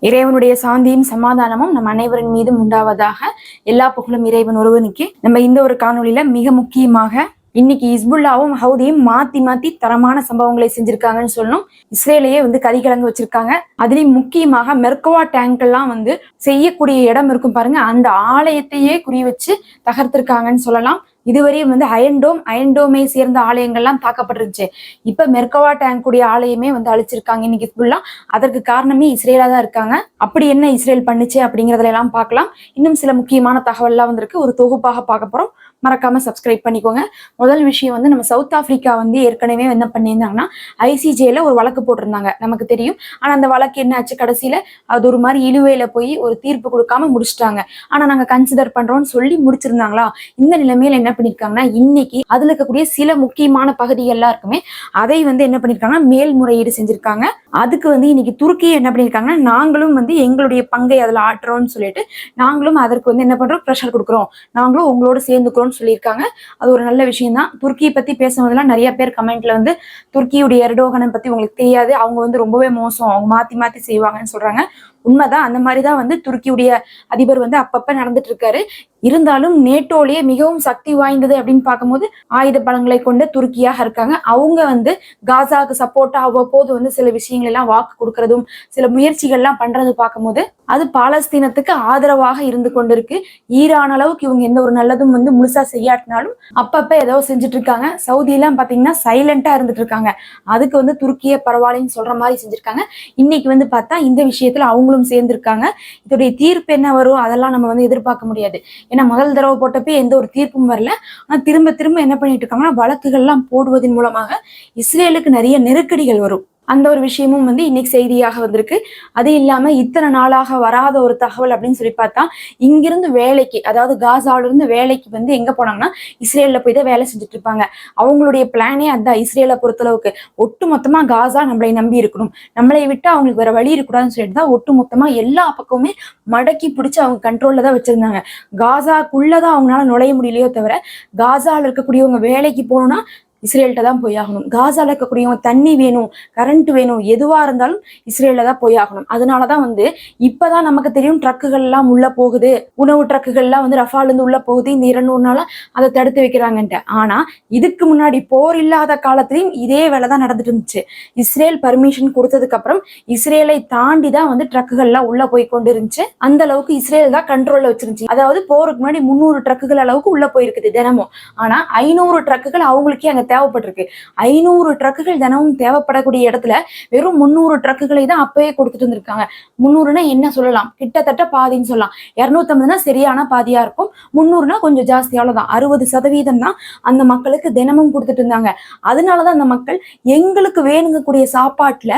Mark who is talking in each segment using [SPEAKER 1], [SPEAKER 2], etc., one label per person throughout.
[SPEAKER 1] இறைவனுடைய சாந்தியும் சமாதானமும் நம் அனைவரின் மீதும் உண்டாவதாக எல்லா புகழும் இறைவன் ஒருவனுக்கு. நம்ம இந்த ஒரு காணொளியில மிக முக்கியமாக இன்னைக்கு இஸ்புல்லாவும் ஹவுதியும் மாத்தி மாத்தி தரமான சம்பவங்களை செஞ்சிருக்காங்கன்னு சொல்லணும். இஸ்ரேலையே வந்து கதிகலங்கு வச்சிருக்காங்க. அதுலயும் முக்கியமாக மெர்கவா டேங்க் எல்லாம் வந்து செய்யக்கூடிய இடம் இருக்கும் பாருங்க. அந்த ஆலயத்தையே குறி வச்சு தகர்த்திருக்காங்கன்னு சொல்லலாம். இதுவரையும் வந்து அயன்டோம் அயன்டோமை சேர்ந்த ஆலயங்கள்லாம் தாக்கப்பட்டிருந்துச்சு. இப்ப மெர்கவா டேங்க் கூடிய ஆலயமே வந்து அழிச்சிருக்காங்க இன்னைக்கு ஃபுல்லா அதற்கு காரணமே இஸ்ரேலா தான் இருக்காங்க. அப்படி என்ன இஸ்ரேல் பண்ணுச்சு அப்படிங்கறதுல எல்லாம் பார்க்கலாம். இன்னும் சில முக்கியமான தகவல்லாம் வந்திருக்கு. ஒரு தொகுப்பாக பார்க்க போறோம். மறக்காம சப்ஸ்கிரைப் பண்ணிக்கோங்க. முதல் விஷயம் வந்து நம்ம சவுத் ஆப்பிரிக்கா வந்து ஏற்கனவே என்ன பண்ணியிருந்தாங்கன்னா ஐசிஜேல ஒரு வழக்கு போட்டிருந்தாங்க. நமக்கு தெரியும். ஆனா அந்த வழக்கு என்ன ஆச்சு? கடைசியில அது ஒரு மாதிரி இழுவையில போய் ஒரு தீர்ப்பு கொடுக்காம முடிச்சிட்டாங்க. ஆனா நாங்க கன்சிடர் பண்றோம்னு சொல்லி முடிச்சிருந்தாங்களா? இந்த நிலைமையில என்ன பண்ணிருக்காங்கன்னா இன்னைக்கு அதுல இருக்கக்கூடிய சில முக்கியமான பகுதிகள்லாம் இருக்குமே அதை வந்து என்ன பண்ணிருக்காங்கன்னா மேல்முறையீடு செஞ்சிருக்காங்க. அதுக்கு வந்து இன்னைக்கு துருக்கி என்ன பண்ணிருக்காங்கன்னா நாங்களும் வந்து எங்களுடைய பங்கை அதுல ஆட்டுறோம்னு சொல்லிட்டு நாங்களும் அதற்கு வந்து என்ன பண்றோம்? ப்ரெஷர் கொடுக்குறோம். நாங்களும் உங்களோட சேர்ந்துக்கிறோம் சேர்ந்துக்கிறோம்னு சொல்லியிருக்காங்க. அது ஒரு நல்ல விஷயம் தான் துருக்கியை பத்தி பேசும்போதெல்லாம் நிறைய பேர் கமெண்ட்ல வந்து துருக்கியுடைய எர்டோகனை பத்தி உங்களுக்கு தெரியாது. அவங்க வந்து ரொம்பவே மோசம். அவங்க மாத்தி மாத்தி செய்வாங்கன்னு சொல்றாங்க. உண்மைதான். அந்த மாதிரி தான் வந்து துருக்கியுடைய அதிபர் வந்து அப்பப்ப நடந்துட்டு இருக்காரு இருந்தாலும் நேட்டோலயே மிகவும் சக்தி வாய்ந்தது அப்படின்னு பார்க்கும்போது ஆயுத பலங்களை கொண்ட துருக்கியாக இருக்காங்க. அவங்க வந்து காசாவுக்கு சப்போர்ட்டா அவ்வப்போது வந்து சில விஷயங்கள் எல்லாம் வாக்கு கொடுக்கறதும் சில முயற்சிகள்லாம் பண்றது பார்க்கும்போது அது பாலஸ்தீனத்துக்கு ஆதரவாக இருந்து கொண்டிருக்கு. ஈரான் அளவுக்கு இவங்க எந்த ஒரு நல்லதும் வந்து முழுசா செய்யாட்டினாலும் அப்பப்ப ஏதோ செஞ்சுட்டு இருக்காங்க சவுதி எல்லாம் பாத்தீங்கன்னா சைலண்டா இருந்துட்டு இருக்காங்க அதுக்கு வந்து துருக்கிய பரவாயில்லைன்னு சொல்ற மாதிரி செஞ்சிருக்காங்க. இன்னைக்கு வந்து பார்த்தா இந்த விஷயத்துல அவங்க அவங்களும் சேர்ந்திருக்காங்க. இதோடைய தீர்ப்பு என்ன வரும்? அதெல்லாம் நம்ம வந்து எதிர்பார்க்க முடியாது. ஏன்னா முதல் தடவை போட்டப்பே எந்த ஒரு தீர்ப்பும் வரல. ஆனா திரும்ப திரும்ப என்ன பண்ணிட்டு இருக்காங்கன்னா வழக்குகள்லாம் போடுவதன் மூலமாக இஸ்ரேலுக்கு நிறைய நெருக்கடிகள் வரும். அந்த ஒரு விஷயமும் வந்து இன்னைக்கு செய்தியாக வந்திருக்கு. அது இல்லாம இத்தனை நாளாக வராத ஒரு தகவல் அப்படின்னு சொல்லி பார்த்தா இங்கிருந்து வேலைக்கு அதாவது காசால இருந்து வேலைக்கு வந்து எங்க போனாங்கன்னா இஸ்ரேல்ல போய் தான் வேலை செஞ்சுட்டு இருப்பாங்க. அவங்களுடைய பிளானே அதான் இஸ்ரேலை பொறுத்தளவுக்கு. ஒட்டு மொத்தமா காசா நம்மளை நம்பி இருக்கணும். நம்மளை விட்டு அவங்களுக்கு வேற வழி இருக்கக்கூடாதுன்னு சொல்லிட்டு தான் ஒட்டு மொத்தமா எல்லா பக்கமுமே மடக்கி பிடிச்சி அவங்க கண்ட்ரோல்ல தான் வச்சிருந்தாங்க. காசாக்குள்ளதான் அவங்களால நுழைய முடியலையோ தவிர காசால இருக்கக்கூடியவங்க வேலைக்கு போகணும்னா இஸ்ரேல்கிட்ட தான் போய் ஆகணும் காசால இருக்கக்கூடியவங்க தண்ணி வேணும் கரண்ட் வேணும் எதுவா இருந்தாலும் இஸ்ரேல்ல தான் போய் ஆகணும் அதனாலதான் வந்து இப்பதான் நமக்கு தெரியும் ட்ரக்குகள் எல்லாம் உள்ள போகுது. உணவு ட்ரக்குகள் எல்லாம் வந்து ரஃபால இருந்து உள்ள போகுது. இந்த இருநூறு நாள அதை தடுத்து வைக்கிறாங்கன்ட்டு. ஆனா இதுக்கு முன்னாடி போர் இல்லாத காலத்திலயும் இதே வேலை தான் நடந்துட்டு இருந்துச்சு. இஸ்ரேல் பர்மிஷன் கொடுத்ததுக்கு அப்புறம் இஸ்ரேலை தாண்டி தான் வந்து ட்ரக்குகள் எல்லாம் உள்ள போய் கொண்டு இருந்துச்சு. அந்த அளவுக்கு இஸ்ரேல் தான் கண்ட்ரோல்ல வச்சிருந்துச்சு. அதாவது போருக்கு முன்னாடி முந்நூறு ட்ரக்குகள் அளவுக்கு உள்ள போயிருக்குது தினமும். ஆனா ஐநூறு ட்ரக்குகள் அவங்களுக்கே அங்க தேவைப்பட்டிருக்கு. ஐநூறு ட்ரக்குகள் தினமும் தேவைப்படக்கூடிய இடத்துல வெறும் முந்நூறு ட்ரக்குகளை தான் அப்பவே கொடுத்துட்டு இருந்திருக்காங்க முந்நூறுனா என்ன சொல்லலாம்? கிட்டத்தட்ட பாதின்னு சொல்லலாம். இரநூத்தம்பதுனா சரியான பாதியா இருக்கும். முந்நூறுனா கொஞ்சம் ஜாஸ்தி அவ்வளவுதான். அறுபது சதவீதம் தான் அந்த மக்களுக்கு தினமும் கொடுத்துட்டு இருந்தாங்க. அதனாலதான் அந்த மக்கள் எங்களுக்கு வேணுங்கக்கூடிய சாப்பாட்டுல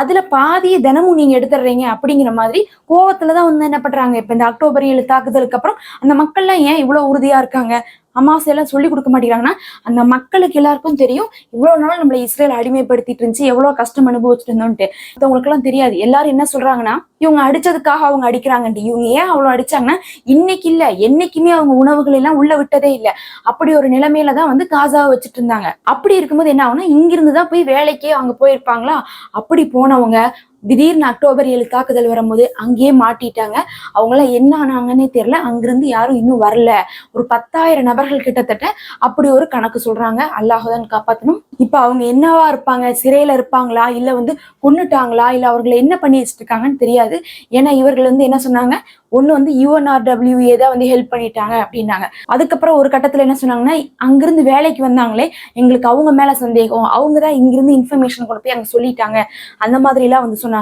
[SPEAKER 1] அதுல பாதியை தினமும் நீங்க எடுத்துடுறீங்க அப்படிங்கிற மாதிரி கோவத்துலதான் வந்து என்ன பண்றாங்க. இப்ப இந்த அக்டோபர் ஏழு தாக்குதலுக்கு அப்புறம் அந்த மக்கள்லாம் ஏன் இவ்வளவு உறுதியா இருக்காங்க? அமாவாசை எல்லாம் சொல்லி கொடுக்க மாட்டேங்கிறாங்கன்னா அந்த மக்களுக்கு எல்லாருக்கும் தெரியும். இவ்வளவு நாள் நம்மளை இஸ்ரேல் அடிமைப்படுத்திட்டு இருந்துச்சு எவ்வளவு கஷ்டம் அனுபவிச்சுட்டு இருந்தோம்ட்டு மத்தவங்களுக்கு எல்லாம் தெரியாது. எல்லாரும் என்ன சொல்றாங்கன்னா இவங்க அடிச்சதுக்காக அவங்க அடிக்கிறாங்கன்ட்டு. இவங்க ஏன் அவ்வளவு அடிச்சாங்கன்னா இன்னைக்கு இல்ல என்னைக்குமே அவங்க உணவுகள் எல்லாம் உள்ள விட்டதே இல்ல. அப்படி ஒரு நிலைமையில தான் வந்து காசாவை வச்சுட்டு இருந்தாங்க. அப்படி இருக்கும்போது என்ன ஆகும்னா இங்கிருந்து தான் போய் வேலைக்கே அவங்க போயிருப்பாங்களா? அப்படி போனவங்க திடீர்னு அக்டோபர் ஏழு தாக்குதல் வரும்போது அங்கேயே மாட்டிட்டாங்க. அவங்களாம் என்ன ஆனாங்கன்னே தெரியல. அங்கிருந்து யாரும் இன்னும் வரல. ஒரு பத்தாயிரம் நபர்கள் கிட்டத்தட்ட அப்படி ஒரு கணக்கு சொல்றாங்க. அல்லாஹுதான் காப்பாற்றணும் இப்போ அவங்க என்னவா இருப்பாங்க? சிறையில இருப்பாங்களா? இல்ல வந்து கொன்னுட்டாங்களா? இல்ல அவர்களை என்ன பண்ணி வச்சுட்டு இருக்காங்கன்னு தெரியாது. ஏன்னா இவர்கள் வந்து என்ன சொன்னாங்க? ஒன்று வந்து யூஎன்ஆர்டபிள்யூஏ தான் வந்து ஹெல்ப் பண்ணிட்டாங்க அப்படின்னாங்க. அதுக்கப்புறம் ஒரு கட்டத்துல என்ன சொன்னாங்கன்னா அங்கிருந்து வேலைக்கு வந்தாங்களே எங்களுக்கு அவங்க மேல சந்தேகம். அவங்க தான் இங்கிருந்து இன்ஃபர்மேஷன் கொண்டு போய் அங்க சொல்லிட்டாங்க. அந்த மாதிரி எல்லாம் வந்து சொன்னாங்க.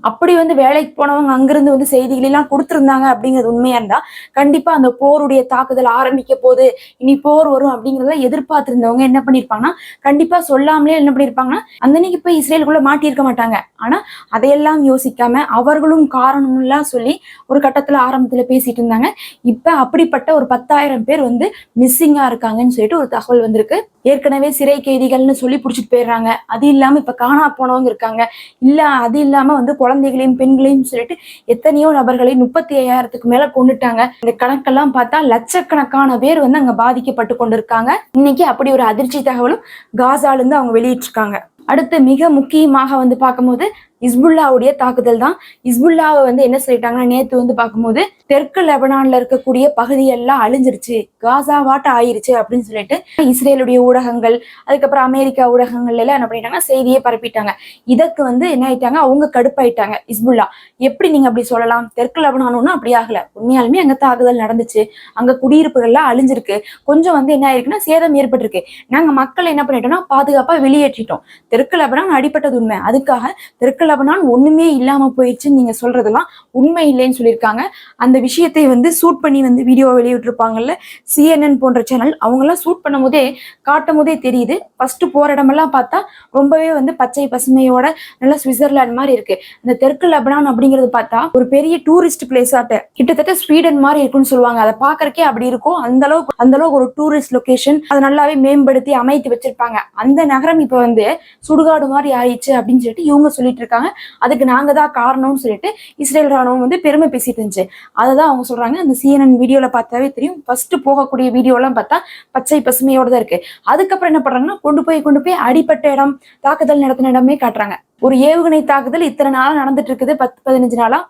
[SPEAKER 1] அப்படி வந்து வேலைக்கு போனவங்க அங்கிருந்து வந்து செய்திகள் எல்லாம் கொடுத்திருந்தாங்க அப்படிங்கிறது உண்மையா இருந்தா கண்டிப்பா அந்த போருடைய தாக்குதல் ஆரம்பிக்க போகுது இனி போர் வரும் அப்படிங்கறத எதிர்பார்த்திருந்தவங்க என்ன பண்ணிருப்பாங்கன்னா கண்டிப்பா சொல்லாமலே என்ன பண்ணிருப்பாங்கன்னா அந்த அன்னைக்கு போய் இஸ்ரேலுக்குள்ள மாட்டியிருக்க மாட்டாங்க. ஆனா அதையெல்லாம் யோசிக்காம அவர்களும் காரணம் எல்லாம் சொல்லி ஒரு கட்டத்துல ஆரம்பத்துல பேசிட்டு இருந்தாங்க. இப்ப அப்படிப்பட்ட ஒரு பத்தாயிரம் பேர் வந்து மிஸ்ஸிங்கா இருக்காங்கன்னு சொல்லிட்டு ஒரு தகவல் வந்திருக்கு. ஏற்கனவே சிறை கைதிகள்னு சொல்லி புடிச்சிட்டு போயிடுறாங்க. அது இல்லாம இப்ப காணா போனவங்க இருக்காங்க. இல்ல அது இல்லாம வந்து குழந்தைகளையும் பெண்களையும் சொல்லிட்டு எத்தனையோ நபர்களை முப்பத்தி ஐயாயிரத்துக்கு மேல கொண்டுட்டாங்க. இந்த கணக்கெல்லாம் பார்த்தா லட்சக்கணக்கான பேர் வந்து அங்க பாதிக்கப்பட்டு கொண்டிருக்காங்க. இன்னைக்கு அப்படி ஒரு அதிர்ச்சி தகவலும் காசால இருந்து அவங்க வெளியிட்டிருக்காங்க. அடுத்து மிக முக்கியமாக வந்து பார்க்கும்போது இஸ்புல்லாவுடைய தாக்குதல் தான். இஸ்புல்லாவை வந்து என்ன சொல்லிட்டாங்கன்னா நேத்து வந்து பார்க்கும்போது தெற்கு லெபனான்ல இருக்கக்கூடிய பகுதியெல்லாம் அழிஞ்சிருச்சு. காசாவாட்ட ஆயிருச்சு அப்படின்னு சொல்லிட்டு இஸ்ரேலுடைய ஊடகங்கள் அதுக்கப்புறம் அமெரிக்கா ஊடகங்கள்ல எல்லாம் என்ன பண்ணிட்டாங்க செய்தியை பரப்பிட்டாங்க. இதற்கு வந்து என்ன ஆயிட்டாங்க அவங்க கடுப்பாயிட்டாங்க இஸ்புல்லா எப்படி நீங்க அப்படி சொல்லலாம்? தெற்கு லெபனானும் அப்படி ஆகல. உண்மையாலுமே அங்க தாக்குதல் நடந்துச்சு. அங்க குடியிருப்புகள்லாம் அழிஞ்சிருக்கு. கொஞ்சம் வந்து என்ன ஆயிருக்குன்னா சேதம் ஏற்பட்டிருக்கு. நாங்க மக்கள் என்ன பண்ணிட்டோம்னா பாதுகாப்பா வெளியேற்றிட்டோம். தெற்கு லெபனான் அடிப்பட்டது உண்மை. அதுக்காக தெற்கு லபனான் ஒண்ணுமே இல்லாம போயிடுச்சுன்னு நீங்க சொல்றதெல்லாம் உண்மை இல்லைன்னு சொல்லியிருக்காங்க. அந்த விஷயத்தை வந்து சூட் பண்ணி வந்து வீடியோ வெளியிட்டிருப்பாங்கல்ல சிஎன்என் போன்ற சேனல் அவங்கெல்லாம் சூட் பண்ணும் போதே காட்டும் போதே தெரியுது. ஃபர்ஸ்ட் போற இடமெல்லாம் பார்த்தா ரொம்பவே வந்து பச்சை பசுமையோட நல்ல சுவிட்சர்லாந்து மாதிரி இருக்கு. இந்த தெற்கு லபனான் அப்படிங்கிறது பார்த்தா ஒரு பெரிய டூரிஸ்ட் பிளேஸ் ஆட்ட. கிட்டத்தட்ட ஸ்வீடன் மாதிரி இருக்குன்னு சொல்லுவாங்க. அதை பாக்குறக்கே அப்படி இருக்கும். அந்த அளவுக்கு அந்த அளவுக்கு ஒரு டூரிஸ்ட் லொகேஷன் அதை நல்லாவே மேம்படுத்தி அமைத்து வச்சிருப்பாங்க. அந்த நகரம் இப்ப வந்து சுடுகாடு மாதிரி ஆயிடுச்சு அப்படின்னு சொல்லிட்டு இவங்க சொல்லிட்டு இருக்காங்க. அதுக்கு நாங்க தான் காரணம்னு சொல்லிட்டு இஸ்ரேல் ராணுவம் வந்து பெருமை பேசிட்டு இருந்துச்சு. அதை தான் அவங்க சொல்றாங்க. அந்த சிஎன்என் வீடியோல பார்த்தாவே தெரியும். ஃபர்ஸ்ட் போகக்கூடிய வீடியோலாம் பார்த்தா பச்சை பசுமையோட தான் இருக்கு. அதுக்கப்புறம் என்ன பண்றாங்கன்னா கொண்டு போய் கொண்டு போய் அடிப்பட்ட இடம் தாக்குதல் நடத்தின இடமே காட்டுறாங்க. ஒரு ஏவுகணை தாக்குதல் இத்தனை நாளா நடந்துட்டு இருக்குது. பத்து பதினஞ்சு நாளா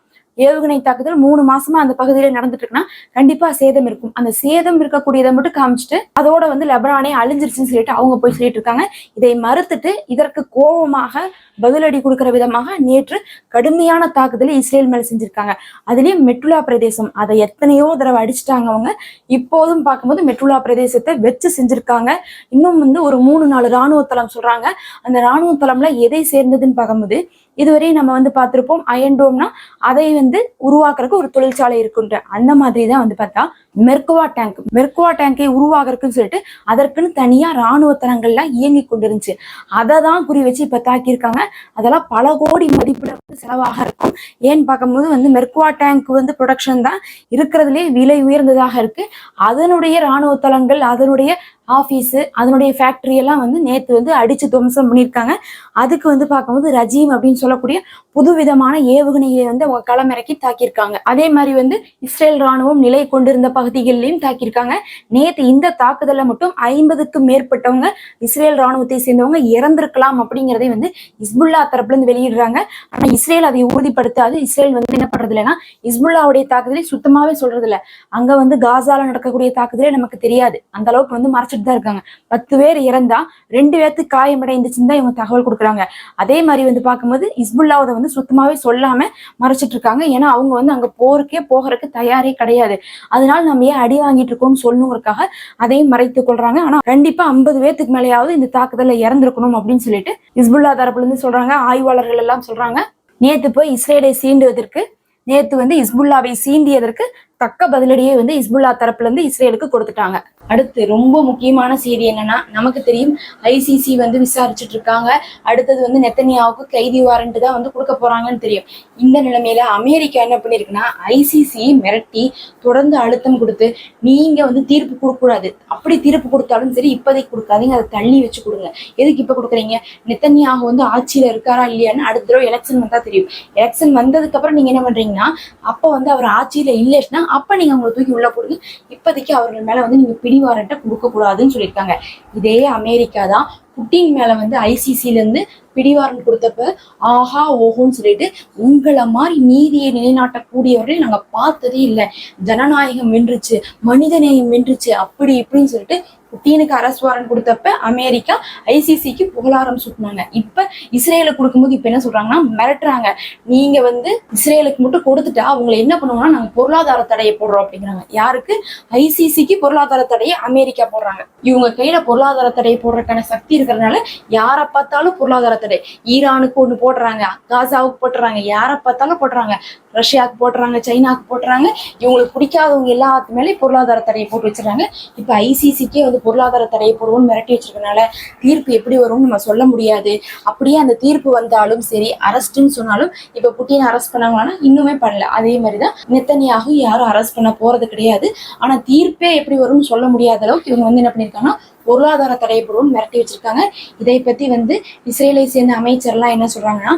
[SPEAKER 1] ஏவுகணை தாக்குதல் மூணு மாசமா அந்த பகுதியில நடந்துட்டு இருக்குன்னா கண்டிப்பா சேதம் இருக்கும். அந்த சேதம் இருக்கக்கூடியதை மட்டும் காமிச்சிட்டு அதோட வந்து லெபனானே அழிஞ்சிருச்சுன்னு சொல்லிட்டு அவங்க போய் சொல்லிட்டு இருக்காங்க. இதை மறுத்துட்டு இதற்கு கோபமாக பதிலடி கொடுக்கிற விதமாக நேற்று கடுமையான தாக்குதலை இஸ்ரேல் மேல செஞ்சிருக்காங்க. அதுலயும் மெட்ருலா பிரதேசம். அதை எத்தனையோ தடவை அடிச்சிட்டாங்க அவங்க. இப்போதும் பார்க்கும்போது மெட்ருலா பிரதேசத்தை வச்சு செஞ்சிருக்காங்க. இன்னும் வந்து ஒரு மூணு நாலு ராணுவ தளம் சொல்றாங்க. அந்த ராணுவ தளம்ல எதை சேர்ந்ததுன்னு பார்க்கும்போது இதுவரை நம்ம வந்து பார்த்திருப்போம். அயன்டோம்னா அதை வந்து உருவாக்குறதுக்கு ஒரு தொழிற்சாலை இருக்குன்ற அந்த மாதிரி தான் வந்து பார்த்தா மெர்குவா டேங்க் மெர்குவா டேங்கை உருவாகிறதுக்குன்னு சொல்லிட்டு அதற்குன்னு தனியா ராணுவ தளங்கள்லாம் இயங்கி கொண்டிருந்துச்சு. அதை தான் குறி வச்சு இப்ப தாக்கியிருக்காங்க. அதெல்லாம் பல கோடி மதிப்புல வந்து செலவாக இருக்கும். ஏன்னு பார்க்கும்போது வந்து மெர்குவா டேங்க் வந்து ப்ரொடக்ஷன் தான் இருக்கிறதுலே விலை உயர்ந்ததாக இருக்கு. அதனுடைய ராணுவ தளங்கள் அதனுடைய ஆஃபீஸு அதனுடைய ஃபேக்டரி எல்லாம் வந்து நேற்று வந்து அடிச்சு துவம்சம் பண்ணியிருக்காங்க. அதுக்கு வந்து பார்க்கும்போது ரஜீம் அப்படின்னு சொல்லக்கூடிய புதுவிதமான ஏவுகணையை வந்து அவங்க களமிறக்கி தாக்கியிருக்காங்க. அதே மாதிரி வந்து இஸ்ரேல் ராணுவம் நிலை கொண்டிருந்த பகுதிகளிலையும் தாக்கியிருக்காங்க. நேற்று இந்த தாக்குதலில் மட்டும் ஐம்பதுக்கும் மேற்பட்டவங்க இஸ்ரேல் ராணுவத்தை சேர்ந்தவங்க இறந்திருக்கலாம் அப்படிங்கிறதை வந்து இஸ்புல்லா தரப்புல இருந்து வெளியிடுறாங்க. ஆனால் இஸ்ரேல் அதை உறுதிப்படுத்தாது. இஸ்ரேல் வந்து என்ன பண்றது இல்லைன்னா இஸ்புல்லாவுடைய தாக்குதலை சுத்தமாகவே சொல்றது இல்லை அங்க வந்து காசால நடக்கக்கூடிய தாக்குதலே நமக்கு தெரியாது. அந்த அளவுக்கு வந்து மறைச்சிட்டு தான் இருக்காங்க. பத்து பேர் இறந்தா ரெண்டு பேர்த்துக்கு காயமடைந்துச்சுன்னு தான் இவங்க தகவல் கொடுக்குறாங்க. அதே மாதிரி வந்து பார்க்கும்போது இஸ்புல்லாவை வந்து சுத்தமாகவே சொல்லாம மறைச்சிட்டு இருக்காங்க. ஏன்னா அவங்க வந்து அங்க போருக்கே போகிறதுக்கு தயாரே கிடையாது. அதனால நம்ம ஏன் அடி வாங்கிட்டு இருக்கோம்னு சொல்லணுங்கிறதுக்காக அதையும் மறைத்து கொள்றாங்க. ஆனா கண்டிப்பா ஐம்பது பேர்த்துக்கு மேலேயாவது இந்த தாக்குதலை இறந்திருக்கணும் அப்படின்னு சொல்லிட்டு இஸ்புல்லா தரப்புல இருந்து சொல்றாங்க. ஆய்வாளர்கள் எல்லாம் சொல்றாங்க. நேத்து போய் இஸ்ரேலை சீண்டுவதற்கு நேத்து வந்து இஸ்புல்லாவை சீண்டியதற்கு தக்க பதிலடியை வந்து இஸ்புல்லா தரப்புல இருந்து இஸ்ரேலுக்கு கொடுத்துட்டாங்க. அடுத்து ரொம்ப முக்கியமான செய்தி என்னன்னா நமக்கு தெரியும் ஐசிசி வந்து விசாரிச்சுட்டு இருக்காங்க. அடுத்தது வந்து நெத்தனியாவுக்கு கைதி வாரண்ட் தான் வந்து கொடுக்க போறாங்கன்னு தெரியும். இந்த நிலைமையில அமெரிக்கா என்ன பண்ணிருக்குன்னா ஐசிசி மிரட்டி தொடர்ந்து அழுத்தம் கொடுத்து நீங்க வந்து தீர்ப்பு கொடுக்க கூடாது அப்படி தீர்ப்பு கொடுத்தாலும் சரி இப்போதைக்கு கொடுக்காதீங்க அதை தள்ளி வச்சு கொடுங்க. எதுக்கு இப்ப கொடுக்குறீங்க? நெத்தனியாக வந்து ஆட்சியில இருக்காரா இல்லையான்னு அடுத்த தடவை எலெக்ஷன் வந்தா தெரியும். எலெக்ஷன் வந்ததுக்கு அப்புறம் நீங்க என்ன பண்றீங்கன்னா அப்ப வந்து அவர் ஆட்சியில இல்லைன்னா அப்போ நீங்க அவங்களை தூக்கி உள்ள போடுங்க. இப்போதைக்கு அவர்கள் மேல வந்து நீங்க பிடி வாரண்ட்டை கொடுக்க சொல்லியிருக்காங்க. இதே அமெரிக்கா தான். புட்டின் மேல வந்து ஐசிசில இருந்து பிடிவாரண்ட் கொடுத்தப்ப ஆஹா ஓஹோன்னு சொல்லிட்டு உங்களை மாதிரி நீதியை நிலைநாட்டக்கூடியவர்களை நாங்க பார்த்ததே இல்லை. ஜனநாயகம் வென்றுச்சு மனிதநேயம் வென்றுச்சு அப்படி இப்படின்னு சொல்லிட்டு தீனுக்கு அரசு வாரண்ட் கொடுத்தப்ப அமெரிக்கா ஐசிசிக்கு புகழாரம் சுட்டினாங்க. இப்ப இஸ்ரேலுக்கு கொடுக்கும்போது இப்ப என்ன சொல்றாங்கன்னா மிரட்டுறாங்க. நீங்க வந்து இஸ்ரேலுக்கு மட்டும் கொடுத்துட்டா அவங்களை என்ன பண்ணுவாங்கன்னா நாங்க பொருளாதார தடையை போடுறோம் அப்படிங்கிறாங்க. யாருக்கு? ஐசிசிக்கு பொருளாதார தடையை அமெரிக்கா போடுறாங்க. இவங்க கையில பொருளாதார தடையை போடுறதுக்கான சக்தி இருக்கிறதுனால யாரை பார்த்தாலும் பொருளாதார தடை. ஈரானுக்கு ஒண்ணு போடுறாங்க காசாவுக்கு போட்டுறாங்க யாரை பார்த்தாலும் போடுறாங்க ரஷ்யாவுக்கு போடுறாங்க சைனாக்கு போடுறாங்க இவங்களுக்கு பிடிக்காதவங்க எல்லாத்து மேலே பொருளாதார தடையை போட்டு வச்சிருக்காங்க. இப்ப ஐசிசிக்கே வந்து பொருளாதார தடையை போடுவோம்னு மிரட்டி வச்சிருக்கனால தீர்ப்பு எப்படி வரும்னு நம்ம சொல்ல முடியாது. அப்படியே அந்த தீர்ப்பு வந்தாலும் சரி அரெஸ்ட்னு சொன்னாலும் இப்ப புட்டினை அரெஸ்ட் பண்ணாங்கன்னா இன்னுமே பண்ணல. அதே மாதிரிதான் நெத்தனியாக யாரும் அரெஸ்ட் பண்ண போறது கிடையாது. ஆனா தீர்ப்பே எப்படி வரும்னு சொல்ல முடியாத அளவுக்கு இவங்க வந்து என்ன பண்ணிருக்காங்கன்னா பொருளாதார தடையை போடுவோம் மிரட்டி வச்சிருக்காங்க. இதை பத்தி வந்து இஸ்ரேலை சேர்ந்த அமைச்சர்லாம் என்ன சொல்றாங்கன்னா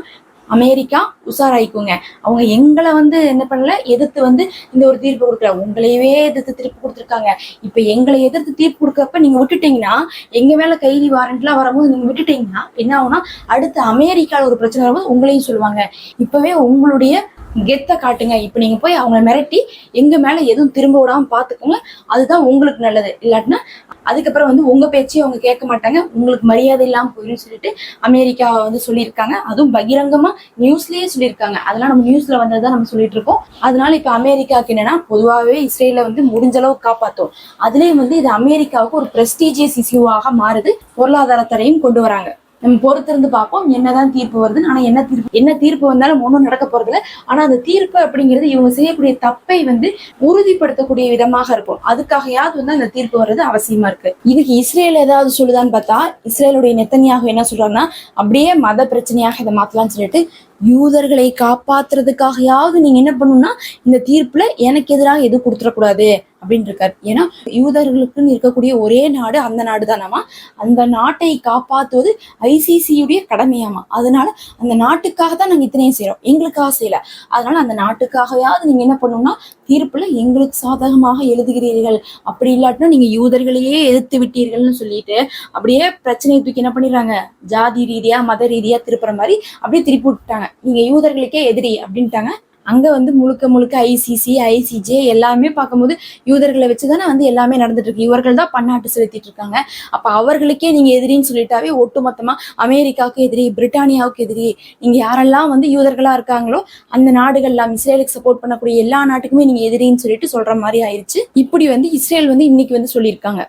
[SPEAKER 1] அமெரிக்கா உஷாராயிக்குங்க. அவங்க எங்களை வந்து என்ன பண்ணல எதிர்த்து வந்து இந்த ஒரு தீர்ப்பு கொடுக்கல. உங்களையவே எதிர்த்து தீர்ப்பு கொடுத்துருக்காங்க. இப்ப எங்களை எதிர்த்து தீர்ப்பு கொடுக்கறப்ப நீங்க விட்டுட்டீங்கன்னா எங்க மேல கைதி வாரண்ட்லாம் வரும்போது நீங்க விட்டுட்டீங்கன்னா என்ன ஆகும்னா அடுத்து அமெரிக்கால ஒரு பிரச்சனை வரும்போது உங்களையும் சொல்லுவாங்க. இப்பவே உங்களுடைய கெத்தை காட்டுங்க. இப்போ நீங்கள் போய் அவங்கள மிரட்டி எங்கள் மேலே எதுவும் திரும்ப விடாமல் பார்த்துக்கோங்க அதுதான் உங்களுக்கு நல்லது. இல்லாட்டினா அதுக்கப்புறம் வந்து உங்கள் பேச்சையும் அவங்க கேட்க மாட்டாங்க. உங்களுக்கு மரியாதை இல்லாமல் போயிடும் சொல்லிட்டு அமெரிக்கா வந்து சொல்லியிருக்காங்க. அதுவும் பகிரங்கமாக நியூஸ்லேயே சொல்லியிருக்காங்க. அதெல்லாம் நம்ம நியூஸில் வந்தது தான் நம்ம சொல்லிட்டு இருக்கோம். அதனால இப்போ அமெரிக்காவுக்கு என்னன்னா பொதுவாகவே இஸ்ரேலில் வந்து முடிஞ்ச அளவு காப்பாற்றும் அதுலேயும் வந்து இது அமெரிக்காவுக்கு ஒரு பிரஸ்டீஜியஸ் இஷ்யூவாக மாறுது. பொருளாதாரத்தரையும் கொண்டு வராங்க. நம்ம பொறுத்திருந்து பார்ப்போம் என்னதான் தீர்ப்பு வருதுன்னு. ஆனா என்ன தீர்ப்பு என்ன தீர்ப்பு வந்தாலும் ஒன்றும் நடக்க போறதில்ல. ஆனா அந்த தீர்ப்பு அப்படிங்கிறது இவங்க செய்யக்கூடிய தப்பை வந்து உறுதிப்படுத்தக்கூடிய விதமாக இருக்கும். அதுக்காகையாவது வந்து அந்த தீர்ப்பு வர்றது அவசியமா இருக்கு. இதுக்கு இஸ்ரேல் ஏதாவது சொல்லுதான்னு பார்த்தா இஸ்ரேலுடைய நெத்தனியாக என்ன சொல்றாங்கன்னா அப்படியே மத பிரச்சனையாக இதை மாத்தலாம்னு சொல்லிட்டு யூதர்களை காப்பாத்துறதுக்காகயாவது நீங்க என்ன பண்ணணும்னா இந்த தீர்ப்புல எனக்கு எதிராக எதுவும் கொடுத்துடக்கூடாது அப்படின்னு இருக்காரு ஏன்னா யூதர்களுக்குன்னு இருக்கக்கூடிய ஒரே நாடு அந்த நாடு தானாமா அந்த நாட்டை காப்பாற்றுவது ஐசிசியுடைய கடமையாமா? அதனால அந்த நாட்டுக்காக தான் நாங்க இத்தனையும் செய்றோம். எங்களுக்காக செய்யல அதனால அந்த நாட்டுக்காகயாவது நீங்க என்ன பண்ணணும்னா தீர்ப்புல எங்களுக்கு சாதகமாக எழுதுகிறீர்கள். அப்படி இல்லாட்டினா நீங்க யூதர்களையே எதிர்த்து விட்டீர்கள்னு சொல்லிட்டு அப்படியே பிரச்சனையை தூக்கி என்ன பண்ணிடுறாங்க? ஜாதி ரீதியா மத ரீதியா திருப்புற மாதிரி அப்படியே திருப்பி விட்டுட்டாங்க. நீங்க யூதர்களுக்கே எதிரி அப்படின்ட்டாங்க. அங்க வந்து முழுக்க முழுக்க ஐசிசி ஐசிஜே எல்லாமே பார்க்கும்போது யூதர்களை வச்சுதானே வந்து எல்லாமே நடந்துட்டு இருக்கு. இவர்கள் தான் பன்னாட்டு செலுத்திட்டு இருக்காங்க. அப்ப அவர்களுக்கே நீங்க எதிரின்னு சொல்லிட்டாவே ஒட்டுமொத்தமா அமெரிக்காவுக்கு எதிரி பிரிட்டானியாவுக்கு எதிரி நீங்க யாரெல்லாம் வந்து யூதர்களா இருக்காங்களோ அந்த நாடுகள்லாம் இஸ்ரேலுக்கு சப்போர்ட் பண்ணக்கூடிய எல்லா நாட்டுக்குமே நீங்க எதிரின்னு சொல்லிட்டு சொல்ற மாதிரி ஆயிருச்சு. இப்படி வந்து இஸ்ரேல் வந்து இன்னைக்கு வந்து சொல்லியிருக்காங்க.